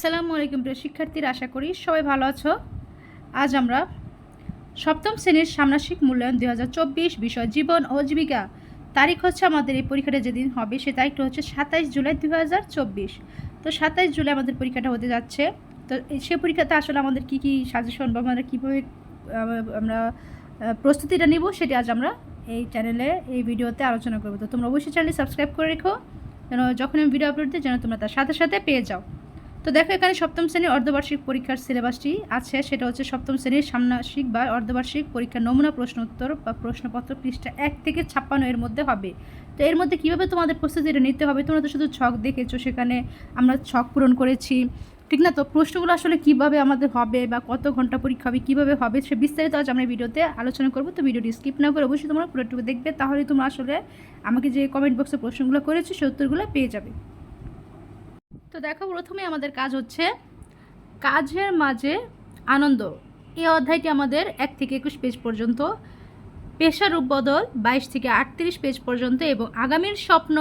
আসসালামু আলাইকুম প্রিয় শিক্ষার্থীরা, আশা করি সবাই ভালো আছো। আজ আমরা সপ্তম শ্রেণির ষান্মাসিক মূল্যায়ন দুই হাজার চব্বিশ বিষয় জীবন ও জীবিকা। তারিখ হচ্ছে আমাদের এই পরীক্ষাটা যেদিন হবে সে তারিখটা হচ্ছে সাতাইশ জুলাই দু হাজার চব্বিশ। তো সাতাইশ জুলাই আমাদের পরীক্ষাটা হতে যাচ্ছে। তো সে পরীক্ষাতে আসলে আমাদের কী কী সাজেশন বা আমরা কীভাবে আমরা প্রস্তুতিটা নিব সেটি আজ আমরা এই চ্যানেলে এই ভিডিওতে আলোচনা করব। তো তোমরা অবশ্যই চ্যানেলটি সাবস্ক্রাইব করে রেখো। যেন যখন আমি ভিডিও আপলোড দিই, যেন তোমরা তার সাথে সাথে পেয়ে যাও। তো দেখো, এখানে সপ্তম শ্রেণির অর্ধবার্ষিক পরীক্ষার সিলেবাসটি আছে। সেটা হচ্ছে সপ্তম শ্রেণির সামনাসিক বা অর্ধবার্ষিক পরীক্ষার নমুনা প্রশ্ন উত্তর বা প্রশ্নপত্র পৃষ্ঠা এক থেকে ছাপ্পান্ন এর মধ্যে হবে। তো এর মধ্যে কীভাবে তোমাদের প্রস্তুতিটা নিতে হবে? তোমরা তো শুধু ছক দেখেছ, সেখানে আমরা ছক পূরণ করেছি। ঠিক না? তো প্রশ্নগুলো আসলে কীভাবে আমাদের হবে বা কত ঘণ্টা পরীক্ষা হবে, কীভাবে হবে, সে বিস্তারিত আজ আমরা ভিডিওতে আলোচনা করব। তো ভিডিওটি স্কিপ না করে অবশ্যই তোমরা পুরোটুকু দেখবে তাহলে তোমরা আসলে আমাকে যে কমেন্ট বক্সে প্রশ্নগুলো করেছ, সে উত্তরগুলো পেয়ে যাবে। তো দেখো প্রথমে আমাদের কাজ হচ্ছে কাজের মাঝে আনন্দ। এই অধ্যায়টি আমাদের এক থেকে একুশ পেজ পর্যন্ত। পেশার বদল বাইশ থেকে আটত্রিশ পেজ পর্যন্ত এবং আগামীর স্বপ্ন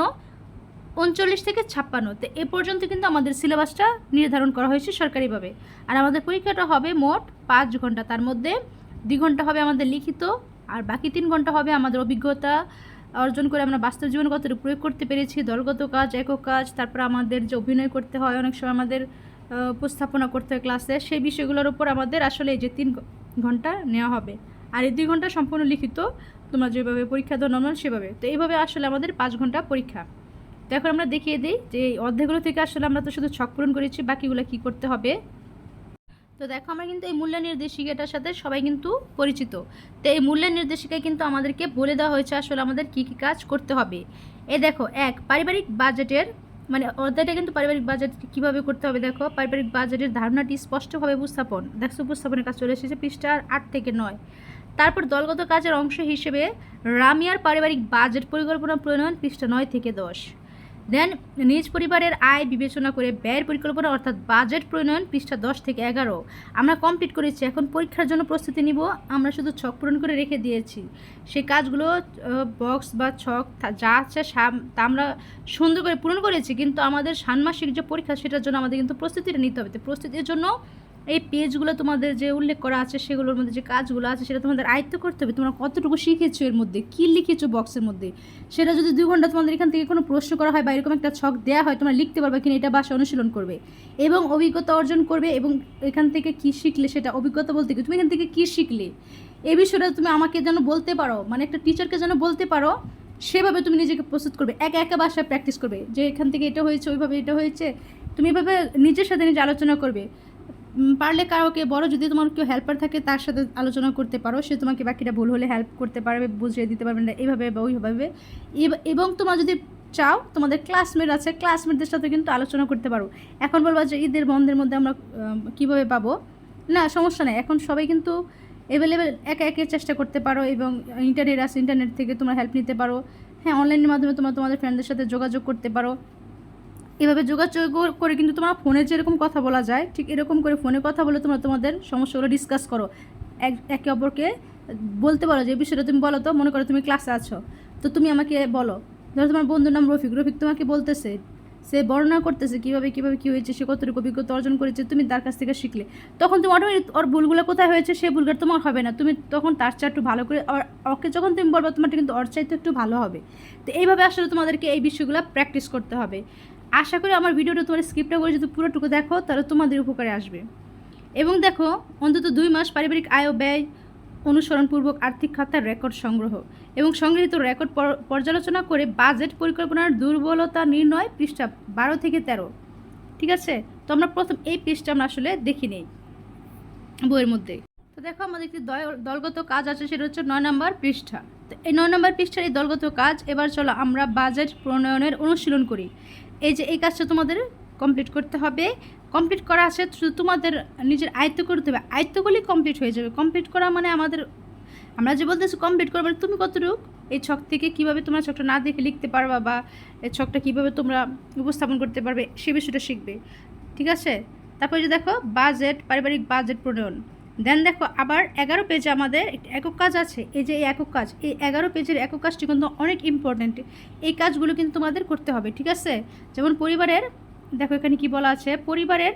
উনচল্লিশ থেকে ছাপ্পান্ন। তো এ পর্যন্ত কিন্তু আমাদের সিলেবাসটা নির্ধারণ করা হয়েছে সরকারিভাবে। আর আমাদের পরীক্ষাটা হবে মোট পাঁচ ঘণ্টা। তার মধ্যে দুই ঘণ্টা হবে আমাদের লিখিত আর বাকি তিন ঘণ্টা হবে আমাদের অভিজ্ঞতা অর্জন করে আমরা বাস্তব জীবনে কতটুকু প্রয়োগ করতে পেরেছি, দলগত কাজ, একক কাজ, তারপর আমাদের যে অভিনয় করতে হয়, অনেক সময় আমাদের উপস্থাপনা করতে হয় ক্লাসে সেই বিষয়গুলোর উপর আমাদের আসলে এই যে তিন ঘণ্টা নেওয়া হবে। আর এই দুই ঘণ্টা সম্পূর্ণ লিখিত, তোমরা যেভাবে পরীক্ষা দাও নর্মাল সেভাবে। তো এইভাবে আসলে আমাদের পাঁচ ঘণ্টা পরীক্ষা। তো এখন আমরা দেখিয়ে দিই যে এই অধ্যায়গুলো থেকে আসলে আমরা তো শুধু ছক পূরণ করেছি, বাকিগুলো কী করতে হবে? তো দেখো, আমরা কিন্তু এই মূল্য নির্দেশিকাটার সাথে সবাই কিন্তু পরিচিত। তো এই মূল্য নির্দেশিকায় কিন্তু আমাদেরকে বলে দেওয়া হয়েছে আসলে আমাদের কী কী কাজ করতে হবে। এ দেখো, এক, পারিবারিক বাজেটের মানে অধ্যায়টা কিন্তু পারিবারিক বাজেট কীভাবে করতে হবে দেখো, পারিবারিক বাজেটের ধারণাটি স্পষ্টভাবে উপস্থাপন, দেখো উপস্থাপনের কাজ চলে এসেছে পৃষ্ঠা আট থেকে নয়। তারপর দলগত কাজের অংশ হিসেবে রামিয়ার পারিবারিক বাজেট পরিকল্পনা প্রণয়ন পৃষ্ঠা নয় থেকে দশ। দেন নিজ পরিবারের আয় বিবেচনা করে ব্যয়ের পরিকল্পনা অর্থাৎ বাজেট প্রণয়ন পৃষ্ঠা দশ থেকে এগারো। আমরা কমপ্লিট করেছি, এখন পরীক্ষার জন্য প্রস্তুতি নিব, আমরা শুধু ছক পূরণ করে রেখে দিয়েছি। সেই কাজগুলো বক্স বা ছক যা আছে তা আমরা সুন্দর করে পূরণ করেছি, কিন্তু আমাদের ষান্মাসিক যে পরীক্ষা, সেটার জন্য আমাদের কিন্তু প্রস্তুতিটা নিতে হবে। তো প্রস্তুতির জন্য এই পেজগুলো তোমাদের যে উল্লেখ করা আছে, সেগুলোর মধ্যে যে কাজগুলো আছে, সেটা তোমাদের আয়ত্ত করতে হবে। তোমরা কতটুকু শিখেছো এর মধ্যে? কী লিখেছো বক্সের মধ্যে? সেটা যদি দুই ঘণ্টা তোমাদের এখান থেকে কোনো প্রশ্ন করা হয় বা এরকম একটা ছক দেওয়া হয়, তোমরা লিখতে পারবে কিনা, এটা বাসা অনুশীলন করবে। এবং অভিজ্ঞতা অর্জন করবে এবং এখান থেকে কী শিখলে সেটা অভিজ্ঞতা বলতে কি তুমি এখান থেকে কী শিখলে? এ বিষয়টা তুমি আমাকে যেন বলতে পারো মানে একটা টিচারকে যেন বলতে পারো, সেভাবে তুমি নিজেকে প্রস্তুত করবে। একা একা বাসায় প্র্যাকটিস করবে। যে এখান থেকে এটা হয়েছে, ওইভাবে এটা হয়েছে, তুমি এভাবে নিজের সাথে নিজে আলোচনা করবে। পারলে কাউকে বড় যদি তোমার কেউ হেল্পার থাকে তার সাথে আলোচনা করতে পারো। সে তোমাকে বাকিটা ভুল হলে হেল্প করতে পারবে বুঝিয়ে দিতে পারবে না এইভাবে বা ওইভাবে। এব- তোমরা যদি চাও তোমাদের ক্লাসমেট আছে ক্লাসমেটদের সাথে কিন্তু আলোচনা করতে পারো। এখন বলবা যে ঈদের বন্ধের মধ্যে আমরা আম, কীভাবে পাবো? না সমস্যা নেই। এখন সবাই কিন্তু অ্যাভেলেবেল একা একে চেষ্টা করতে পারো এবং ইন্টারনেট আছে ইন্টারনেট থেকে তোমরা হেল্প নিতে পারো। হ্যাঁ অনলাইনের মাধ্যমে তোমরা তোমাদের ফ্রেন্ডদের সাথে যোগাযোগ করতে পারো। এভাবে যোগাযোগ করে কিন্তু তোমরা ফোনে যেরকম কথা বলা যায়, ঠিক এরকম করে ফোনে কথা বলে তোমরা তোমাদের সমস্যাগুলো ডিসকাস করো। এক একে অপরকে বলতে পারো যে বিষয়টা তুমি বলো তো, মনে করো তুমি ক্লাসে আছো। তো তুমি আমাকে বলো। ধরো তোমার বন্ধুর নাম রফিক রফিক তোমাকে বলতেছে, সে বর্ণনা করতেছে কীভাবে কীভাবে কী হয়েছে, সে কতটুকু অভিজ্ঞতা অর্জন করেছে, তুমি তার কাছ থেকে শিখলে। তখন তুমি অটোমেটিক ওর ভুলগুলো কোথায় হয়েছে, সে ভুলগুলো তোমার হবে না। তুমি তখন তার চেয়ে একটু ভালো করে ওকে যখন তুমি বলব তোমারটা কিন্তু ওর চাইতে একটু ভালো হবে। তো এইভাবে আসলে তোমাদেরকে এই বিষয়গুলো প্র্যাকটিস করতে হবে। আশা করি আমার ভিডিওটা তোমার স্ক্রিপ্টটা করে যদি পুরোটুকু দেখো, তাহলে তোমাদের উপকারে আসবে। এবং দেখো, অন্তত দুই মাস পারিবারিক আয় ব্যয় অনুসরণপূর্বক আর্থিক খাতার রেকর্ড সংগ্রহ এবং সংগৃহীত রেকর্ড পর- পর্যালোচনা করে বাজেট পরিকল্পনার দুর্বলতা নির্ণয় পৃষ্ঠা বারো থেকে তেরো। ঠিক আছে? তো আমরা প্রথম এই পৃষ্ঠা আমরা আসলে দেখি নেই বইয়ের মধ্যে। তো দেখো, আমাদের একটি দল- দলগত কাজ আছে, সেটা হচ্ছে নয় নম্বর পৃষ্ঠা। তো এই নয় নম্বর পৃষ্ঠার এই দলগত কাজ, এবার চলো আমরা বাজেট প্রণয়নের অনুশীলন করি। এই যে এই কাজটা তোমাদের কমপ্লিট করতে হবে। কমপ্লিট করা আছে, শুধু তোমাদের নিজের আয়ত্ত করতে হবে। আয়ত্তগুলি কমপ্লিট হয়ে যাবে। কমপ্লিট করা মানে আমাদের, আমরা যে বলতেছি কমপ্লিট করো মানে তুমি কতটুকু এই ছক থেকে কীভাবে তোমরা ছকটা না দেখে লিখতে পারবা বা এই ছকটা কীভাবে তোমরা উপস্থাপন করতে পারবে সে বিষয়টা শিখবে। ঠিক আছে? তারপরে যে দেখো বাজেট পারিবারিক বাজেট প্রণয়ন। দেন দেখো, আবার এগারো পেজে আমাদের একক কাজ আছে। এই যে এই একক কাজ, এই এগারো পেজের একক কাজটি কিন্তু অনেক ইম্পর্ট্যান্ট এই কাজগুলো কিন্তু তোমাদের করতে হবে, ঠিক আছে? যেমন পরিবারের, দেখো এখানে কি বলা আছে? পরিবারের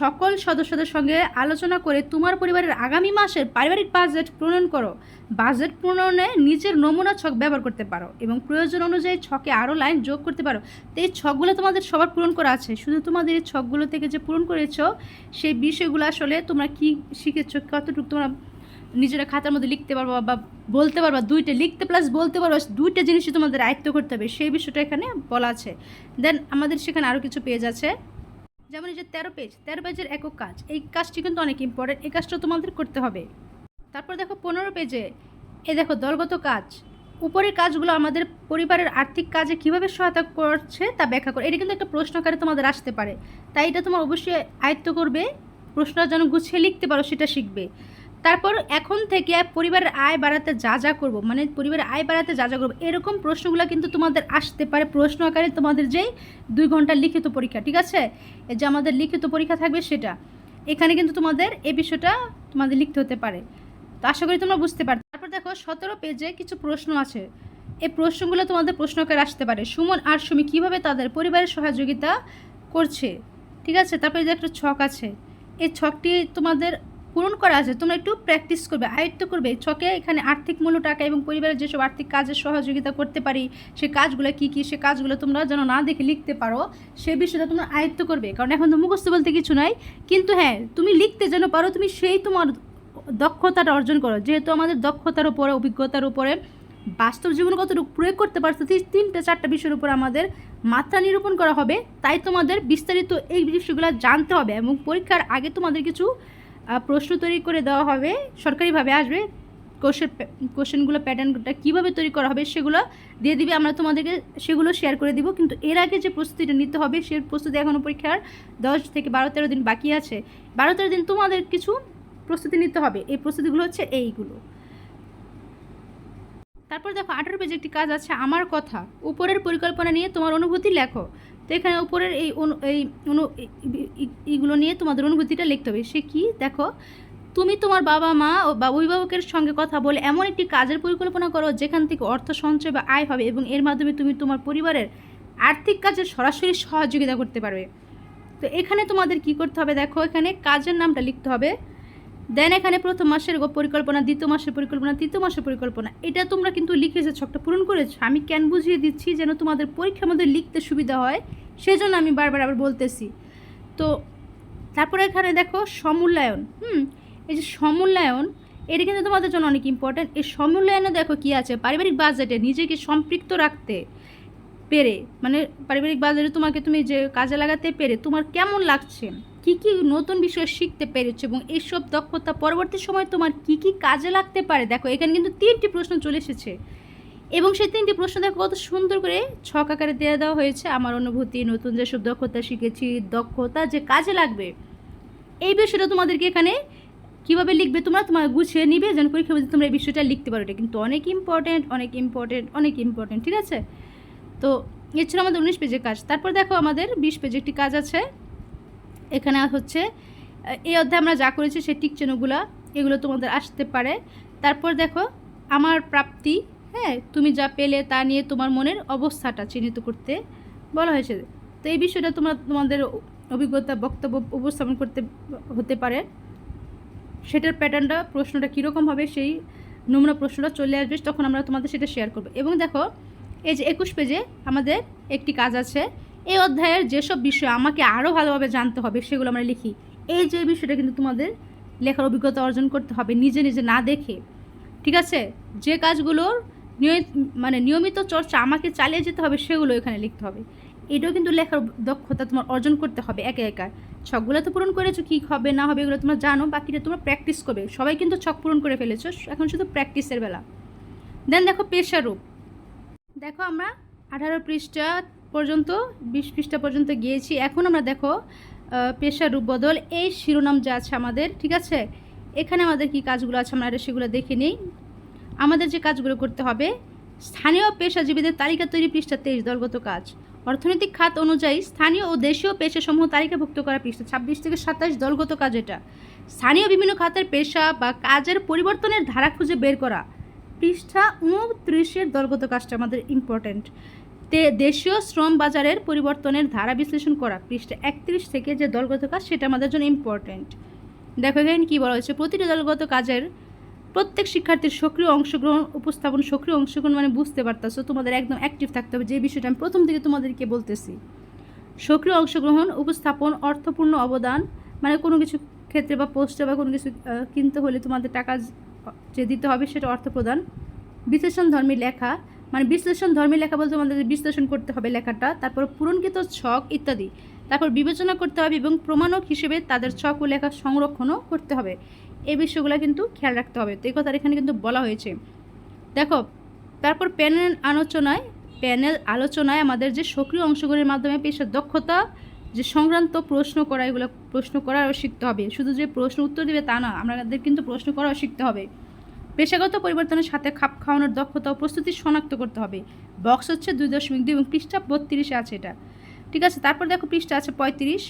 সকল সদস্যদের সঙ্গে আলোচনা করে তোমার পরিবারের আগামী মাসের পারিবারিক বাজেট প্রণয়ন করো। বাজেট প্রণয়নে নিজের নমুনা ছক ব্যবহার করতে পারো এবং প্রয়োজন অনুযায়ী ছকে আরও লাইন যোগ করতে পারো। তো এই ছকগুলো তোমাদের সবার পূরণ করা আছে। শুধু তোমাদের এই ছকগুলো থেকে যে পূরণ করেছ, সেই বিষয়গুলো আসলে তোমরা কি শিখেছো, কতটুকু তোমরা নিজেরা খাতার মধ্যে লিখতে পারবা বা বলতে পারবা, দুইটা লিখতে প্লাস বলতে পারবা, দুইটা জিনিসই তোমাদের আয়ত্ত করতে হবে। সেই বিষয়টা এখানে বলা আছে। দেন আমাদের সেখানে আরও কিছু পেজ আছে। যেমন এই যে তেরো পেজ তেরো পেজের একক কাজ, এই কাজটি কিন্তু অনেক ইম্পর্টেন্ট এই কাজটা তোমাদের করতে হবে। তারপর দেখো পনেরো পেজে এ দেখো দলগত কাজ, উপরের কাজগুলো আমাদের পরিবারের আর্থিক কাজে কীভাবে সহায়তা করছে তা ব্যাখ্যা করে। এটা কিন্তু একটা প্রশ্নকারে তোমাদের আসতে পারে। তাই এটা তোমার অবশ্যই আয়ত্ত করবে, প্রশ্নটা যেন গুছিয়ে লিখতে পারো সেটা শিখবে। তারপর এখন থেকে পরিবারের আয় বাড়াতে যা যা করব মানে পরিবারের আয় বাড়াতে যা যা করব, এরকম প্রশ্নগুলো কিন্তু তোমাদের আসতে পারে। প্রশ্ন আকারে তোমাদের যেই দুই ঘণ্টার লিখিত পরীক্ষা, ঠিক আছে? এই যে আমাদের লিখিত পরীক্ষা থাকবে সেটা। এখানে কিন্তু তোমাদের এই বিষয়টা তোমাদের লিখতে হতে পারে। তো আশা করি তোমরা বুঝতে পারো তারপর দেখো, সতেরো পেজে কিছু প্রশ্ন আছে। এই প্রশ্নগুলো তোমাদের প্রশ্ন আকারে আসতে পারে। সুমন আর সুমি কীভাবে তাদের পরিবারের সহযোগিতা করছে? ঠিক আছে? তারপরে যে একটা ছক আছে। এই ছকটি তোমাদের পূরণ করা আছে, তোমরা একটু প্র্যাকটিস করবে, আয়ত্ত করবে, ছকে এখানে আর্থিক মূল্য টাকা এবং পরিবারের যেসব আর্থিক কাজের সহযোগিতা করতে পারি, সে কাজগুলো কী কী, সে কাজগুলো তোমরা যেন না দেখে লিখতে পারো, সে বিষয়টা তোমরা আয়ত্ত করবে। কারণ এখন তো মুখস্থ বলতে কিছু নাই, কিন্তু হ্যাঁ তুমি লিখতে যেন পারো, তুমি সেই তোমার দক্ষতাটা অর্জন করো। যেহেতু আমাদের দক্ষতার উপরে, অভিজ্ঞতার উপরে, বাস্তব জীবনে কতটুকু প্রয়োগ করতে পারছ তিনটে, চারটা বিষয়ের উপর আমাদের মাত্রা নিরূপণ করা হবে, তাই তোমাদের বিস্তারিত এই বিষয়গুলো জানতে হবে এবং পরীক্ষার আগে তোমাদের কিছু প্রশ্ন তৈরি করে দেওয়া হবে, সরকারিভাবে আসবে কোশ্চেন কোশ্চেনগুলো প্যাটার্নটা কীভাবে তৈরি করা হবে সেগুলো দিয়ে দিবে, আমরা তোমাদেরকে সেগুলো শেয়ার করে দিব। কিন্তু এর আগে যে প্রস্তুতিটা নিতে হবে, সে প্রস্তুতি এখনও পরীক্ষার দশ থেকে বারো, তেরো দিন বাকি আছে। বারো, তেরো দিন তোমাদের কিছু প্রস্তুতি নিতে হবে। এই প্রস্তুতিগুলো হচ্ছে এইগুলো। তারপর দেখো আঠারো পেজে একটি কাজ আছে, আমার কথা। উপরের পরিকল্পনা নিয়ে তোমার অনুভূতি লেখো। তো এখানে উপরের এই এই অনু এই- এই- এইগুলো নিয়ে তোমাদের অনুভূতিটা লিখতে হবে। সে কি? দেখো, তুমি তোমার বাবা মা ও বা অভিভাবকের সঙ্গে কথা বলে এমন একটি কাজের পরিকল্পনা করো যেখান থেকে অর্থ সঞ্চয় বা আয় হবে এবং এর মাধ্যমে তুমি তোমার পরিবারের আর্থিক কাজে সরাসরি সহযোগিতা করতে পারবে। তো এখানে তোমাদের কি করতে হবে? দেখো, এখানে কাজের নামটা লিখতে হবে। দেন এখানে প্রথম মাসের পরিকল্পনা, দ্বিতীয় মাসের পরিকল্পনা, তৃতীয় মাসের পরিকল্পনা, এটা তোমরা কিন্তু লিখেছো ছকটা পূরণ করেছ। আমি কেন বুঝিয়ে দিচ্ছি যেন তোমাদের পরীক্ষার মধ্যে লিখতে সুবিধা হয় সেই জন্য আমি বারবার আবার বলতেছি। তো তারপরে এখানে দেখো সমূল্যায়ন হুম, এই যে সমূল্যায়ন এটা কিন্তু তোমাদের জন্য অনেক ইম্পর্ট্যান্ট এই সমূল্যায়নে দেখো কি আছে, পারিবারিক বাজেটে নিজেকে সম্পৃক্ত রাখতে পেরে মানে পারিবারিক বাজারে তোমাকে তুমি যে কাজে লাগাতে পেরে, তোমার কেমন লাগছে? কি কি নতুন বিষয় শিখতে পেরেছ এবং এইসব দক্ষতা পরবর্তী সময় তোমার কি কি কাজে লাগতে পারে? দেখো, এখানে কিন্তু তিনটি প্রশ্ন চলে এসেছে। এবং সেই তিনটি প্রশ্ন দেখো, কত সুন্দর করে ছক আকারে দেওয়া দেওয়া হয়েছে। আমার অনুভূতি, নতুন যেসব দক্ষতা শিখেছি, দক্ষতা যে কাজে লাগবে, এই বিষয়টা তোমাদেরকে এখানে কীভাবে লিখবে তোমরা তোমার গুছিয়ে নিবে, যেন পরীক্ষা মধ্যে তোমরা এই বিষয়টা লিখতে পারো। এটা কিন্তু অনেক ইম্পর্টেন্ট অনেক ইম্পর্টেন্ট অনেক ইম্পর্টেন্ট ঠিক আছে? তো, এ ছিল আমাদের উনিশ পেজের কাজ। তারপর দেখো আমাদের বিশ পেজে একটি কাজ আছে। এখানে হচ্ছে, এই অধ্যায়ে আমরা যা করেছি সেই টিক চিহ্নগুলো, এগুলো তোমাদের আসতে পারে। তারপর দেখো, আমার প্রাপ্তি হ্যাঁ তুমি যা পেলে তা নিয়ে তোমার মনের অবস্থাটা চিহ্নিত করতে বলা হয়েছে। তো এই বিষয়টা তোমরা, তোমাদের অভিজ্ঞতা, বক্তব্য উপস্থাপন করতে হতে পারে। সেটার প্যাটার্নটা, প্রশ্নটা কীরকম হবে সেই নমুনা প্রশ্নটা চলে আসবে, তখন আমরা তোমাদের সেটা শেয়ার করব। এবং দেখো, এই যে একুশ পেজে আমাদের একটি কাজ আছে এই অধ্যায়ের যেসব বিষয় আমাকে আরও ভালোভাবে জানতে হবে, সেগুলো আমরা লিখি। এই যে বিষয়টা কিন্তু তোমাদের লেখার অভিজ্ঞতা অর্জন করতে হবে, নিজে নিজে না দেখে। ঠিক আছে? যে কাজগুলোর নিয়মিত মানে নিয়মিত চর্চা আমাকে চালিয়ে যেতে হবে, সেগুলো এখানে লিখতে হবে। এটাও কিন্তু লেখার দক্ষতা তোমার অর্জন করতে হবে একে একা। ছকগুলো তো পূরণ করেছ, কী হবে, না হবে, এগুলো তোমরা জানো, বাকিটা তোমরা প্র্যাকটিস করবে। সবাই কিন্তু ছক পূরণ করে ফেলেছো, এখন শুধু প্র্যাকটিসের বেলা। দেন দেখো পেশারূপ। দেখো আমরা আঠারো পৃষ্ঠা পর্যন্ত, বিশ পৃষ্ঠা পর্যন্ত গিয়েছি। এখন আমরা দেখো পেশার রূপ বদল, এই শিরোনাম যা আছে আমাদের, ঠিক আছে? এখানে আমাদের কি কাজগুলো আছে আমরা সেগুলো দেখে নিই। আমাদের যে কাজগুলো করতে হবে, স্থানীয় পেশাজীবীদের তালিকা তৈরি পৃষ্ঠা তেইশ, দলগত কাজ। অর্থনৈতিক খাত অনুযায়ী স্থানীয় ও দেশীয় পেশাসমূহ তালিকাভুক্ত করা পৃষ্ঠা ছাব্বিশ থেকে সাতাশ, দলগত কাজ এটা। স্থানীয় বিভিন্ন খাতের পেশা বা কাজের পরিবর্তনের ধারা খুঁজে বের করা। পৃষ্ঠা উনত্রিশের দলগত কাজটা আমাদের ইম্পর্ট্যান্ট দেশীয় শ্রম বাজারের পরিবর্তনের ধারা বিশ্লেষণ করা পৃষ্ঠা একত্রিশ থেকে যে দলগত কাজ সেটা আমাদের জন্য ইম্পর্ট্যান্ট দেখো এখানে কী বলা হয়েছে? প্রতিটি দলগত কাজের প্রত্যেক শিক্ষার্থীর সক্রিয় অংশগ্রহণ, উপস্থাপন সক্রিয় অংশগ্রহণ মানে বুঝতে পারতেছো, তোমাদের একদম অ্যাক্টিভ থাকতে হবে। যে বিষয়টা আমি প্রথম থেকে তোমাদেরকে বলতেছি, সক্রিয় অংশগ্রহণ, উপস্থাপন, অর্থপূর্ণ অবদান মানে কোনো কিছু ক্ষেত্রে বা পোস্টে বা কোনো কিছু কিনতে হলে তোমাদের টাকা যে দিতে হবে সেটা অর্থ প্রদান বিশ্লেষণ ধর্মী লেখা মানে বিশ্লেষণ ধর্মী লেখা বলতে আমাদের বিশ্লেষণ করতে হবে লেখাটা, তারপর পূরণকৃত ছক ইত্যাদি। তারপর বিবেচনা করতে হবে এবং প্রমাণক হিসেবে তাদের ছক ও লেখা সংরক্ষণও করতে হবে। এই বিষয়গুলো কিন্তু খেয়াল রাখতে হবে। তো এই কথাটা এখানে কিন্তু বলা হয়েছে। দেখো, তারপর প্যানেল আলোচনায় প্যানেল আলোচনায় আমাদের যে সক্রিয় অংশগ্রহণের মাধ্যমে পেশার দক্ষতা, যে সংক্রান্ত প্রশ্ন করা, এগুলো প্রশ্ন করারও শিখতে হবে। শুধু যে প্রশ্ন উত্তর দিবে তা না, আমাদের কিন্তু প্রশ্ন করাও শিখতে হবে। পেশাগত পরিবর্তনের সাথে খাপ খাওয়ানোর দক্ষতা ও প্রস্তুতি শনাক্ত করতে হবে। বক্স হচ্ছে দুই দশমিক দুই এবং পৃষ্ঠা বত্রিশে আছে এটা। ঠিক আছে, তারপর দেখো পৃষ্ঠা আছে পঁয়ত্রিশ,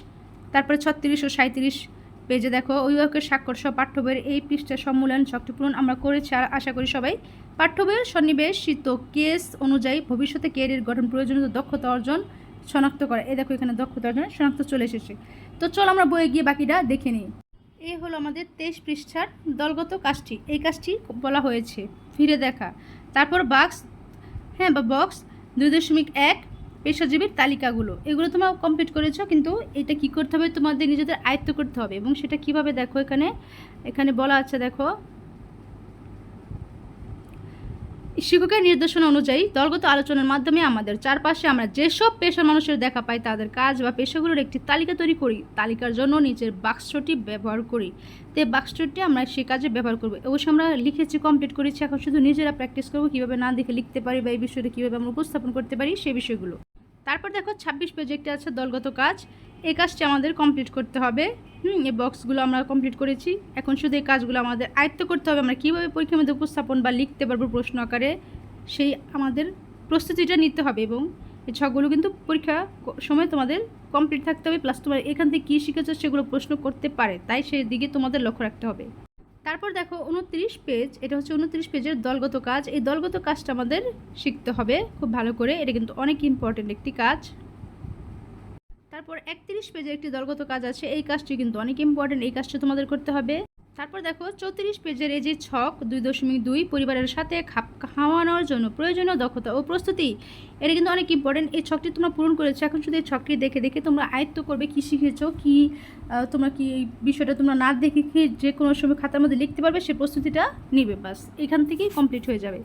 তারপরে ছত্রিশ ও সাঁত্রিশ পেজে দেখো অভিভাবকের স্বাক্ষর সহ পাঠ্য বইয়ের এই পৃষ্ঠা সম্মেলন শক্তি পূরণ আমরা করেছি আর আশা করি সবাই। পাঠ্য বইয়ের সন্নিবেশিত কেস অনুযায়ী ভবিষ্যতে ক্যারিয়ার গঠন প্রয়োজনীয় দক্ষতা অর্জন শনাক্ত করা। এই দেখো এখানে দক্ষতা অর্জনের শনাক্ত চলে এসেছে। তো চল আমরা বইয়ে গিয়ে বাকিটা দেখে নিই। এই হলো আমাদের তেইশ পৃষ্ঠার দলগত কাজটি। এই কাজটি বলা হয়েছে। ফিরে দেখা। তারপর বাক্স হ্যাঁ বা বক্স দুই দশমিক এক পেশাজীবীর তালিকাগুলো। এগুলো তোমরা কমপ্লিট করেছ, কিন্তু এটা কি করতে হবে? তোমাদের নিজেদের আয়ত্ত করতে হবে এবং সেটা কীভাবে দেখো এখানে? এখানে বলা আছে, দেখো শিক্ষকের নির্দেশনা অনুযায়ী দলগত আলোচনার মাধ্যমে আমাদের চারপাশে আমরা যেসব পেশার মানুষের দেখা পাই, তাদের কাজ বা পেশাগুলোর একটি তালিকা তৈরি করি, তালিকার জন্য নিজের বাক্সটি ব্যবহার করি। তে বাক্সটি আমরা সে কাজে ব্যবহার করব। অবশ্যই আমরা লিখেছি কমপ্লিট করেছি। এখন শুধু নিজেরা প্র্যাকটিস করব, কীভাবে না দেখে লিখতে পারি বা এই বিষয়টা কীভাবে আমরা উপস্থাপন করতে পারি সেই বিষয়গুলো। তারপর দেখো, ছাব্বিশ পেজে একটা আছে দলগত কাজ। এই কাজটি আমাদের কমপ্লিট করতে হবে। হুম, এই বক্সগুলো আমরা কমপ্লিট করেছি। এখন শুধু এই কাজগুলো আমাদের আয়ত্ত করতে হবে। আমরা কীভাবে পরীক্ষার মধ্যে উপস্থাপন বা লিখতে পারব প্রশ্ন আকারে, সেই আমাদের প্রস্তুতিটা নিতে হবে এবং এই ছকগুলো কিন্তু পরীক্ষা সময় তোমাদের কমপ্লিট থাকতে হবে। প্লাস তোমার এখান থেকে কী শিখেছো সেগুলো প্রশ্ন করতে পারে, তাই সেই দিকে তোমাদের লক্ষ্য রাখতে হবে। তারপর দেখো উনত্রিশ পেজ এটা হচ্ছে উনত্রিশ পেজের দলগত কাজ। এই দলগত কাজটা আমাদের শিখতে হবে খুব ভালো করে। এটা কিন্তু অনেক ইম্পর্টেন্ট একটি কাজ। তারপর একত্রিশ পেজের একটি দলগত কাজ আছে। এই কাজটি কিন্তু অনেক ইম্পর্টেন্ট এই কাজটি তোমাদের করতে হবে। তারপর দেখো, চৌত্রিশ পেজের এই যে ছক, দুই দশমিক দুই, পরিবারের সাথে খাপ খাওয়ানোর জন্য প্রয়োজনীয় দক্ষতা ও প্রস্তুতি, এটা কিন্তু অনেক ইম্পর্টেন্ট এই ছকটি তোমরা পূরণ করেছ, এখন শুধু এই ছকটি দেখে দেখে তোমরা আয়ত্ত করবে কী শিখেছো, কী তোমরা কি এই বিষয়টা তোমরা না দেখে কি যে কোনো সময় খাতার মধ্যে লিখতে পারবে, সে প্রস্তুতিটা নিবে বাস। এখান থেকেই কমপ্লিট হয়ে যাবে।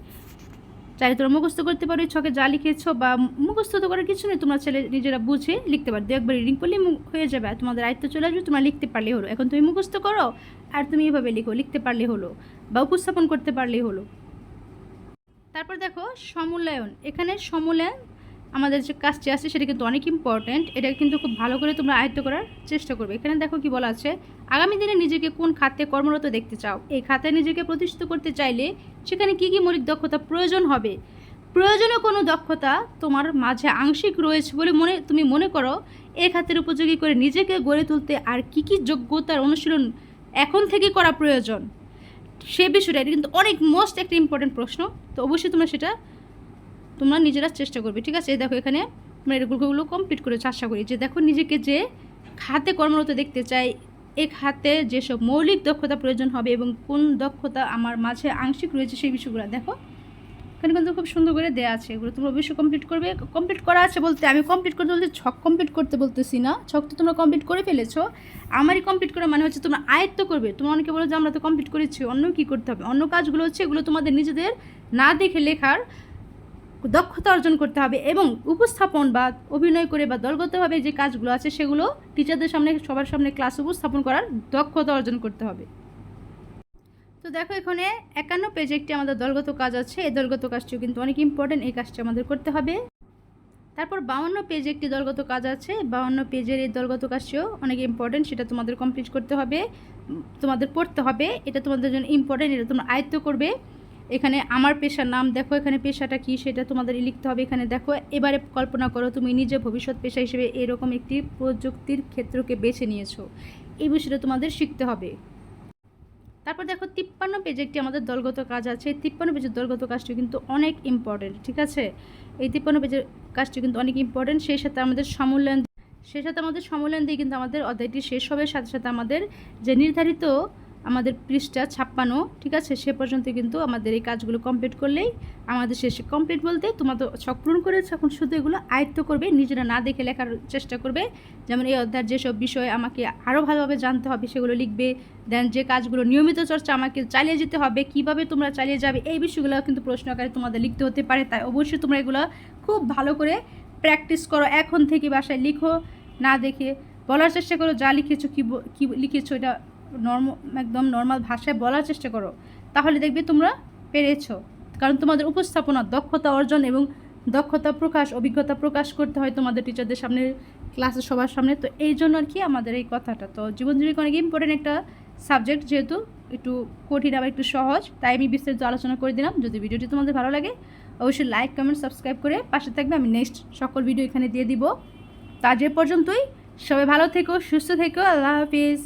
চাইলে তোমরা মুখস্থ করতে পারো ছকে যা লিখেছো বা মুখস্থ তো করার কিছু নেই, তোমরা ছেলে নিজেরা বুঝে লিখতে পারো। দু একবার রিডিং করলে হয়ে যাবে আর তোমাদের আয়ত্ত চলে আসবে, তোমরা লিখতে পারলে হলো। এখন তুমি মুখস্থ করো আর তুমি এভাবে লিখো, লিখতে পারলে হলো বা উপস্থাপন করতে পারলেই হলো। তারপর দেখো সমূল্যায়ন এখানে সমূল্যায়ন আমাদের যে কাজটি আছে সেটা কিন্তু অনেক ইম্পর্ট্যান্ট এটা কিন্তু খুব ভালো করে তোমরা আয়ত্ত করার চেষ্টা করবে। এখানে দেখো কি বলা আছে, আগামী দিনে নিজেকে কোন খাতে কর্মরত দেখতে চাও? এই খাতে নিজেকে প্রতিষ্ঠিত করতে চাইলে সেখানে কি কি মৌলিক দক্ষতা প্রয়োজন হবে? প্রয়োজনীয় কোনো দক্ষতা তোমার মাঝে আংশিক রয়েছে বলে মনে, তুমি মনে করো। এই খাতের উপযোগী করে নিজেকে গড়ে তুলতে আর কি কি যোগ্যতার অনুশীলন এখন থেকে করা প্রয়োজন? সে বিষয়টা এটা কিন্তু অনেক মোস্ট একটা ইম্পর্টেন্ট প্রশ্ন। তো অবশ্যই তোমরা সেটা তোমরা নিজেরা চেষ্টা করবে, ঠিক আছে? দেখো এখানে তোমরা এগুলোগুলো কমপ্লিট করেছ, আশা করি। যে দেখো নিজেকে যে খাতে কর্মরত দেখতে চাই এই খাতে যেসব মৌলিক দক্ষতা প্রয়োজন হবে এবং কোন দক্ষতা আমার মাঝে আংশিক রয়েছে সেই বিষয়গুলো দেখো। এখানে কিন্তু খুব সুন্দর করে দেওয়া আছে, এগুলো তোমরা অবশ্যই কমপ্লিট করবে। কমপ্লিট করা আছে বলতে, আমি কমপ্লিট করতে বলতে ছক কমপ্লিট করতে বলতেছি না, ছক তো তোমরা কমপ্লিট করে ফেলেছো। আমারই কমপ্লিট করা মানে হচ্ছে তোমরা আয়ত্ত করবে। তোমরা অনেকে বলো যে আমরা তো কমপ্লিট করেছি, অন্য কী করতে হবে? অন্য কাজগুলো হচ্ছে এগুলো তোমাদের নিজেদের না দেখে লেখার দক্ষতা অর্জন করতে হবে এবং উপস্থাপন বা অভিনয় করে বা দলগতভাবে যে কাজগুলো আছে সেগুলো টিচারদের সামনে, সবার সামনে ক্লাস উপস্থাপন করার দক্ষতা অর্জন করতে হবে। তো দেখো এখানে একান্ন পেজে একটি আমাদের দলগত কাজ আছে, এই দলগত কাজটিও কিন্তু অনেক ইম্পর্টেন্ট এই কাজটি আমাদের করতে হবে। তারপর বাউন্ন পেজে একটি দলগত কাজ আছে, বাউন্ন পেজের এই দলগত কাজটিও অনেক ইম্পর্টেন্ট সেটা তোমাদের কমপ্লিট করতে হবে তোমাদের পড়তে হবে, এটা তোমাদের জন্য ইম্পর্টেন্ট এটা তোমরা আয়ত্ত করবে। এখানে আমার পেশার নাম, দেখো এখানে পেশাটা কি সেটা তোমাদের লিখতে হবে। এখানে দেখো, এবারে কল্পনা করো তুমি নিজে ভবিষ্যৎ পেশা হিসেবে এরকম একটি প্রযুক্তির ক্ষেত্রকে বেছে নিয়েছো। এই বিষয়টা তোমাদের শিখতে হবে। তারপর দেখো, তিপ্পান্ন পেজে একটি আমাদের দলগত কাজ আছে। এই তিপ্পান্ন পেজের দলগত কাজটি কিন্তু অনেক ইম্পর্টেন্ট ঠিক আছে? এই তিপ্পান্ন পেজের কাজটি কিন্তু অনেক ইম্পর্টেন্ট সেই সাথে আমাদের সমূল্যায়ন, সেই সাথে আমাদের সমূল্যায়ন দিয়ে কিন্তু আমাদের অধ্যায়টি শেষ হবে। সাথে সাথে আমাদের যে নির্ধারিত আমাদের পৃষ্ঠা ছাপ্পানো ঠিক আছে? সে পর্যন্ত কিন্তু আমাদের এই কাজগুলো কমপ্লিট করলেই আমাদের শেষে কমপ্লিট বলতে তোমরা তো ছক পূরণ করেছ। এখন শুধু এগুলো আয়ত্ত করবে, নিজেরা না দেখে লেখার চেষ্টা করবে। যেমন এই অধ্যায়ের যেসব বিষয় আমাকে আরও ভালোভাবে জানতে হবে, সেগুলো লিখবে। দেন যে কাজগুলো নিয়মিত চর্চা আমাকে চালিয়ে যেতে হবে, কীভাবে তোমরা চালিয়ে যাবে, এই বিষয়গুলো কিন্তু প্রশ্ন আকারে তোমাদের লিখতে হতে পারে। তাই অবশ্যই তোমরা এগুলো খুব ভালো করে প্র্যাকটিস করো। এখন থেকে বাসায় লিখো, না দেখে বলার চেষ্টা করো, যা লিখেছো কী লিখেছো, এটা নর্ম একদম নর্মাল ভাষায় বলার চেষ্টা করো, তাহলে দেখবে তোমরা পেরেছ। কারণ তোমাদের উপস্থাপনা, দক্ষতা অর্জন এবং দক্ষতা প্রকাশ, অভিজ্ঞতা প্রকাশ করতে হয় তোমাদের টিচারদের সামনে ক্লাসে সবার সামনে। তো এই জন্য আর কি আমাদের এই কথাটা। তো জীবন জীবিকা অনেক ইম্পর্টেন্ট একটা সাবজেক্ট যেহেতু একটু কঠিন আবার একটু সহজ, তাই আমি বিস্তারিত আলোচনা করে দিলাম। যদি ভিডিওটি তোমাদের ভালো লাগে, অবশ্যই লাইক কমেন্ট সাবস্ক্রাইব করে পাশে থাকবে। আমি নেক্সট সকল ভিডিও এখানে দিয়ে দিব। তা যে পর্যন্তই। সবাই ভালো থেকো, সুস্থ থেকো। আল্লাহ হাফিজ।